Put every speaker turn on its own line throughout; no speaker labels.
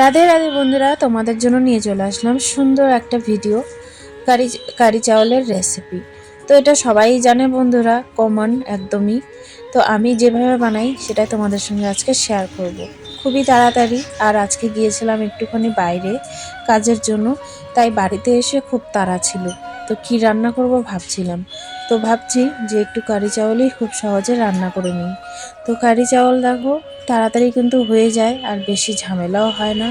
রাধে রাধে বন্ধুরা, তোমাদের জন্য নিয়ে চলে আসলাম সুন্দর একটা ভিডিও, কারি কারি চাউলের রেসিপি তো এটা সবাই জানে বন্ধুরা কমন একদমই। তো আমি যেভাবে বানাই সেটা তোমাদের সঙ্গে আজকে শেয়ার করব। খুবই তাড়াতাড়ি, আর আজকে গিয়েছিলাম একটুখানি বাইরে কাজের জন্য, তাই বাড়িতে এসে খুব তাড়া ছিল। তো কি রান্না করব ভাবছিলাম। তো ভাবছি যে একটু কারি চাউলই খুব সহজে রান্না করে নিই। তো কারি চাউল দেখো, তাড়াতাড়ি কিন্তু হয়ে যায় আর বেশি ঝামেলাও হয় না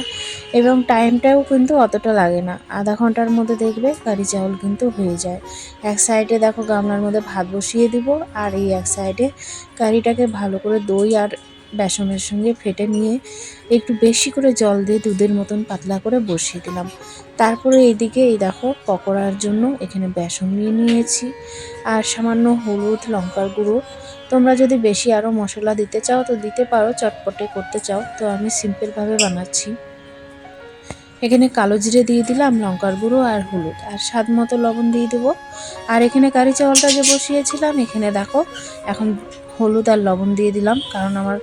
এবং টাইমটাও কিন্তু অতটা লাগে না। আধা ঘণ্টার মধ্যে দেখবে কারি চাউল কিন্তু হয়ে যায়। এক সাইডে দেখো গামলার মধ্যে ভাত বসিয়ে দিব আর এই এক সাইডে কারিটাকে ভালো করে দই আর বেসনের সঙ্গে ফেটে নিয়ে একটু বেশি করে জল দিয়ে দুধের মতন পাতলা করে বসিয়ে দিলাম। তারপরে এইদিকে এই দেখো পকোড়ার জন্য এখানে বেসন নিয়ে নিয়েছি আর সামান্য হলুদ, লঙ্কার গুঁড়ো। তোমরা যদি বেশি আরও মশলা দিতে চাও তো দিতে পারো, চটপটে করতে চাও তো আমি সিম্পলভাবে বানাচ্ছি। এখানে কালো জিরে দিয়ে দিলাম, লঙ্কার গুঁড়ো আর হলুদ আর স্বাদ মতো লবণ দিয়ে দেবো। আর এখানে কারি চাউলটা যে বসিয়েছিলাম, এখানে দেখো এখন হলুদ আর লবণ দিয়ে দিলাম, কারণ আমার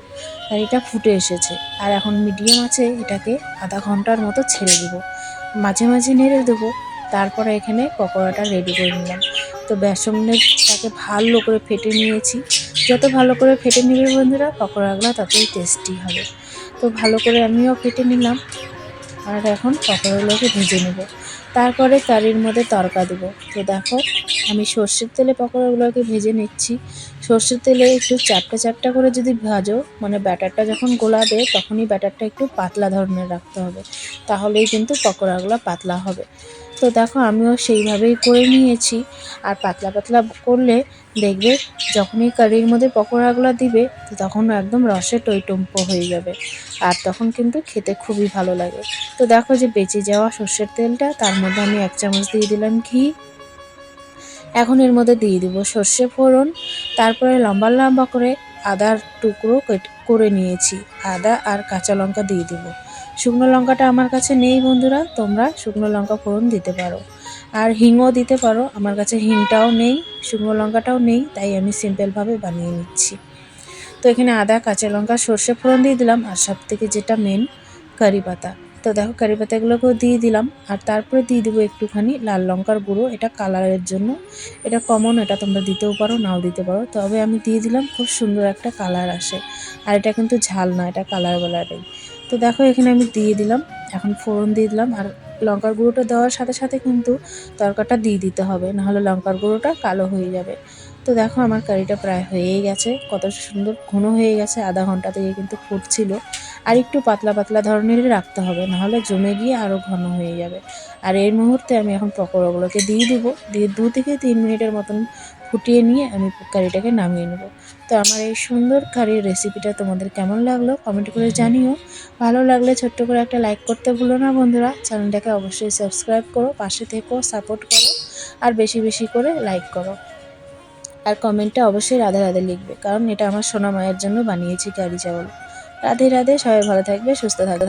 কারিটা ফুটে এসেছে। আর এখন মিডিয়াম আছে, এটাকে আধা ঘণ্টার মতো ছেড়ে দেবো। মাঝে মাঝে নেড়ে দেবো, তারপরে এখানে পকোড়াটা রেডি করে নিলাম। তো বেসনটাকে ভালো করে ফেটে নিয়েছি। যত ভালো করে ফেটে নেবে বন্ধুরা, পকোড়াগুলো ততই টেস্টি হবে। তো ভালো করে আমিও ফেটে নিলাম। আর এখন পকোড়াগুলোকে ভেজে নেব। তারপরে কারির মধ্যে তরকা দেবো। তো দেখো আমি সর্ষের তেলে পকোড়াগুলোকে ভেজে নিচ্ছি। সর্ষের তেলে একটু চারটা চারটা করে যদি ভাজো মানে ব্যাটারটা যখন গোলাবে, তখনই ব্যাটারটা একটু পাতলা ধরনের রাখতে হবে। তাহলেই কিন্তু পকোড়াগুলো পাতলা হবে। তো দেখো, আমিও সেইভাবেই করে নিয়েছি। আর পাতলা পাতলা করলে দেখবে যখনই কারির মধ্যে পকোড়াগুলো দিবে তো তখন একদম রসে টইটম্প হয়ে যাবে। আর তখন কিন্তু খেতে খুবই ভালো লাগে। তো দেখো যে বেঁচে যাওয়া সর্ষের তেলটা, তার মধ্যে আমি এক চামচ দিয়ে দিলাম ঘি। এখন এর মধ্যে দিয়ে দিব সর্ষে ফোড়ন, তারপরে লম্বা লম্বা করে আদার টুকরো করে নিয়েছি। আদা আর কাঁচা লঙ্কা দিয়ে দিব। শুকনো লঙ্কাটা আমার কাছে নেই বন্ধুরা, তোমরা শুকনো লঙ্কা ফোড়ন দিতে পারো। আর হিংও দিতে পারো, আমার কাছে হিংটাও নেই, শুকনো লঙ্কাটাও নেই, তাই আমি সিম্পলভাবে বানিয়ে নিচ্ছি। তো এখানে আদা, কাঁচা লঙ্কা, সর্ষে ফোড়ন দিয়ে দিলাম, আর সব থেকে যেটা মেন কারি পাতা। তো দেখো কারি পাতাগুলোকেও দিয়ে দিলাম, আর তারপরে দিয়ে দেবো একটুখানি লাল লঙ্কার গুঁড়ো। এটা কালারের জন্য। এটা কমন এটা তোমরা দিতেও পারো, নাও দিতে পারো। তবে আমি দিয়ে দিলাম খুব সুন্দর একটা কালার আসে। আর এটা কিন্তু ঝাল না, এটা কালার বালারেই। তো দেখো এখানে আমি দিয়ে দিলাম। এখন ফোড়ন দিয়ে দিলাম। আর লঙ্কার গুঁড়োটা দেওয়ার সাথে সাথে কিন্তু তরকাটা দিয়ে দিতে হবে, নাহলে লঙ্কার গুঁড়োটা কালো হয়ে যাবে। তো দেখো আমার কারিটা প্রায় হয়েই গেছে। কত সুন্দর ঘন হয়ে গেছে। আধা ঘণ্টা থেকে কিন্তু ফুটছিল। আর একটু পাতলা পাতলা ধরনেরই রাখতে হবে নাহলে জমে গিয়ে আরও ঘন হয়ে যাবে। আর এই মুহূর্তে আমি এখন পকোড়াগুলোকে দিয়ে দেবো দিয়ে দু থেকে তিন মিনিটের মতন ফুটিয়ে নিয়ে আমি কারিটাকে নামিয়ে নেব। তো আমার এই সুন্দর কারির রেসিপিটা তোমাদের কেমন লাগল কমেন্ট করে জানিও। ভালো লাগলে ছোট্ট করে একটা লাইক করতে ভুলো না বন্ধুরা চ্যানেলটাকে অবশ্যই সাবস্ক্রাইব করো পাশে থেকো সাপোর্ট করো আর বেশি বেশি করে লাইক করো। আর কমেন্টটা অবশ্যই রাধা রাধে লিখবে কারণ এটা আমার সোনা মায়ের জন্য বানিয়েছি কারি চাউল। রাধে রাধে সবাই ভালো থাকবে সুস্থ থাকবে।